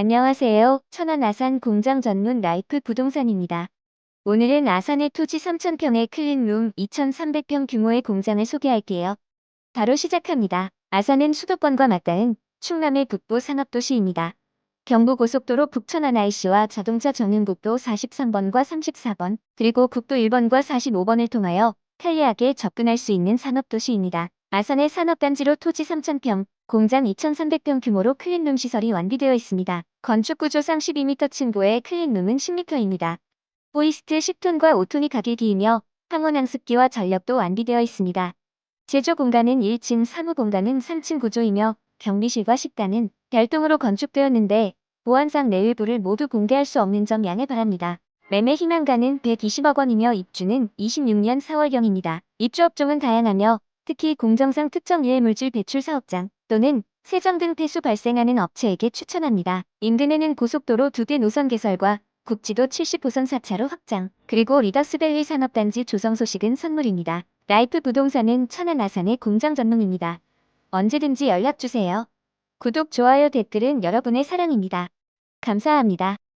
안녕하세요. 천안 아산 공장 전문 라이프 부동산입니다. 오늘은 아산의 토지 3,000평의 클린룸 2,300평 규모의 공장을 소개할게요. 바로 시작합니다. 아산은 수도권과 맞닿은 충남의 북부 산업도시입니다. 경부고속도로 북천안 IC와 자동차 전용국도 43번과 34번, 그리고 국도 1번과 45번을 통하여 편리하게 접근할 수 있는 산업도시입니다. 아산의 산업단지로 토지 3,000평, 공장 2,300평 규모로 클린룸 시설이 완비되어 있습니다. 건축구조상 12m 층고의 클린룸은 10m입니다. 호이스트 10톤과 5톤이 각일기이며 항원항습기와 전력도 완비되어 있습니다. 제조 공간은 1층, 사무 공간은 3층 구조이며 경비실과 식당은 별도로 건축되었는데 보안상 내외부를 모두 공개할 수 없는 점 양해 바랍니다. 매매 희망가는 120억 원이며 입주는 26년 4월경입니다. 입주 업종은 다양하며 특히 공정상 특정 유해물질 배출 사업장 또는 세정 등 폐수 발생하는 업체에게 추천합니다. 인근에는 고속도로 두대 노선 개설과 국지도 70호선 4차로 확장, 그리고 리더스밸리 산업단지 조성 소식은 선물입니다. 라이프 부동산은 천안 아산의 공장 전문입니다. 언제든지 연락주세요. 구독, 좋아요, 댓글은 여러분의 사랑입니다. 감사합니다.